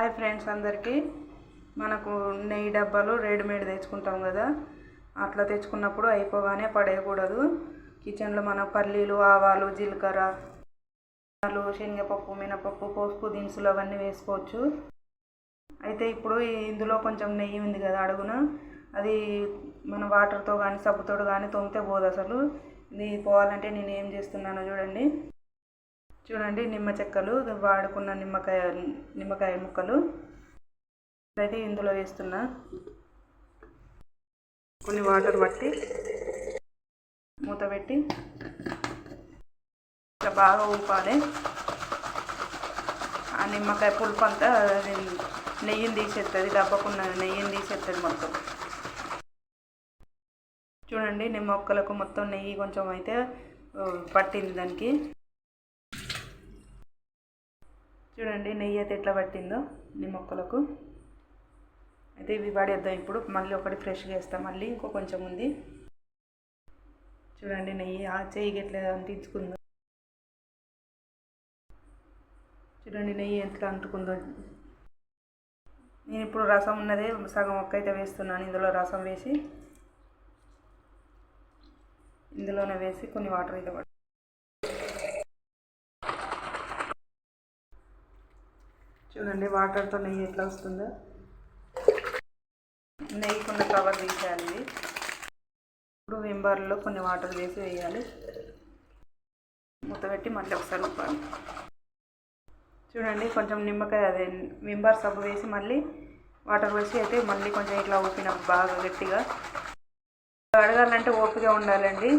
Hi friends అందరికీ. మనకు నెయ్యి డబ్బాలు రెడీమేడ్ తెచ్చుకుంటాం కదా. అట్లా తెచ్చుకున్నప్పుడు అయిపోగానే పడేయకూడదు. కిచెన్లో మన పల్లీలు ఆవాలు జీలకర్ర శనగపప్పు మినపప్పు పసుపు దినుసులు అవన్నీ వేసుకోవచ్చు. అయితే ఇప్పుడు ఇందులో కొంచెం నెయ్యి ఉంది కదా అడుగున. అది మన వాటర్తో కానీ సబ్బుతో కానీ తోమితే పోదు అసలు. ఇది పోవాలంటే నేను ఏం చేస్తున్నానో చూడండి. చూడండి నిమ్మ చెక్కలు వాడుకున్న నిమ్మకాయ నిమ్మకాయ ముక్కలు. అయితే ఇందులో వేస్తున్నా కొన్ని వాటర్ పట్టి మూత పెట్టి ఇట్లా బాగా ఊపాలి. ఆ నిమ్మకాయ పులుపు అంతా నెయ్యిని తీసేస్తుంది దెబ్బకున్న నెయ్యిని తీసేస్తుంది మొత్తం. చూడండి నిమ్మ మొక్కలకు మొత్తం నెయ్యి కొంచెం అయితే పట్టింది దానికి. చూడండి నెయ్యి అయితే ఎట్లా పట్టిందో నీ మొక్కలకు. అయితే ఇవి పడేద్దాం ఇప్పుడు. మళ్ళీ ఒకటి ఫ్రెష్గా వేస్తాం. మళ్ళీ ఇంకో కొంచెం ఉంది. చూడండి నెయ్యి ఆ చెయ్యికి ఎట్లా అంటించుకుందో. చూడండి నెయ్యి ఎట్లా అంటుకుందో. నేను ఇప్పుడు రసం ఉన్నదే సగం ఒక్క అయితే వేస్తున్నాను. ఇందులో రసం వేసి ఇందులోనే వేసి కొన్ని వాటర్ అయితే చూడండి వాటర్తో నెయ్యి ఎట్లా వస్తుందో. నెయ్యి కొన్ని కవర్ తీసేయాలి. ఇప్పుడు వింబార్లో కొన్ని వాటర్ వేసి వేయాలి. మూతపెట్టి మళ్ళీ ఒకసారి ఉప్పాలి చూడండి కొంచెం నిమ్మకాయ అదే వింబార్ సబ్బు వేసి మళ్ళీ వాటర్ వేసి అయితే మళ్ళీ కొంచెం ఇట్లా ఊపిన బాగా గట్టిగా. అడగాలంటే ఓపిక ఉండాలండి.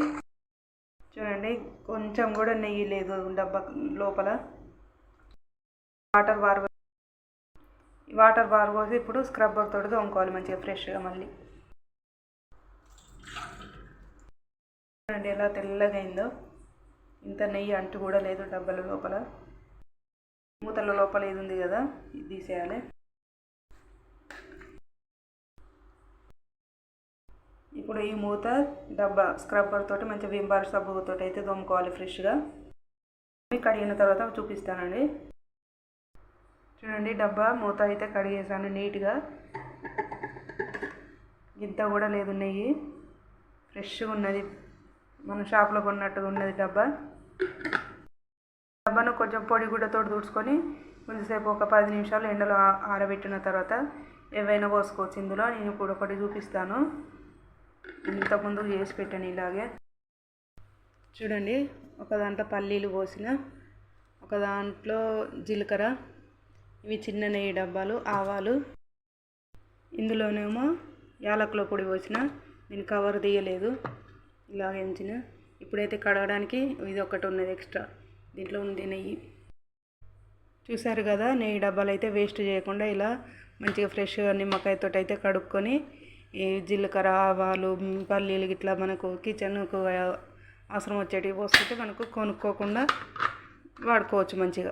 చూడండి కొంచెం కూడా నెయ్యి లేదు డబ్బా లోపల. వాటర్ వారు వాటర్ బార్ పోసి ఇప్పుడు స్క్రబ్బర్ తోటి తోముకోవాలి మంచిగా ఫ్రెష్గా మళ్ళీ. చూడండి ఎలా తెల్లగా అయిందో. ఇంత నెయ్యి అంటు కూడా లేదు డబ్బాల లోపల. మూతల లోపల ఇది ఉంది కదా ఇది తీసేయాలి. ఇప్పుడు ఈ మూత డబ్బా స్క్రబ్బర్ తోటి మంచి విమ్ బార్ సబ్బుతో అయితే తోముకోవాలి ఫ్రెష్గా. కడిగిన తర్వాత చూపిస్తానండి. చూడండి డబ్బా మూత అయితే కడిగేసాను నీట్గా. గింత కూడా లేదు నెయ్యి. ఫ్రెష్గా ఉన్నది. మన షాప్లో కొన్నట్టుగా ఉన్నది డబ్బా. డబ్బాను కొంచెం పొడి గుడ్డతో తుడుచుకొని కొంచెంసేపు ఒక పది నిమిషాలు ఎండలో ఆరబెట్టిన తర్వాత ఏవైనా పోసుకోవచ్చు. ఇందులో నేను కూడా ఒకటి చూపిస్తాను. ఇంతకుముందు చేసి పెట్టాను ఇలాగే. చూడండి ఒక దాంట్లో పల్లీలు పోసిన ఒక దాంట్లో జీలకర్ర ఇవి చిన్న నెయ్యి డబ్బాలు ఆవాలు. ఇందులోనేమో యాలకుల పొడి పోసిన నేను కవర్ తీయలేదు. ఇలా ఎంచిన. ఇప్పుడైతే కడగడానికి ఇది ఒకటి ఉన్నది ఎక్స్ట్రా దీంట్లో ఉంది నెయ్యి. చూసారు కదా నెయ్యి డబ్బాలు అయితే వేస్ట్ చేయకుండా ఇలా మంచిగా ఫ్రెష్గా నిమ్మకాయతో అయితే కడుక్కొని ఈ జీలకర్ర ఆవాలు పల్లీలు ఇట్లా మనకు కిచెన్కు అవసరం వచ్చేటివి పోసుకుంటే మనకు కొనుక్కోకుండా వాడుకోవచ్చు మంచిగా.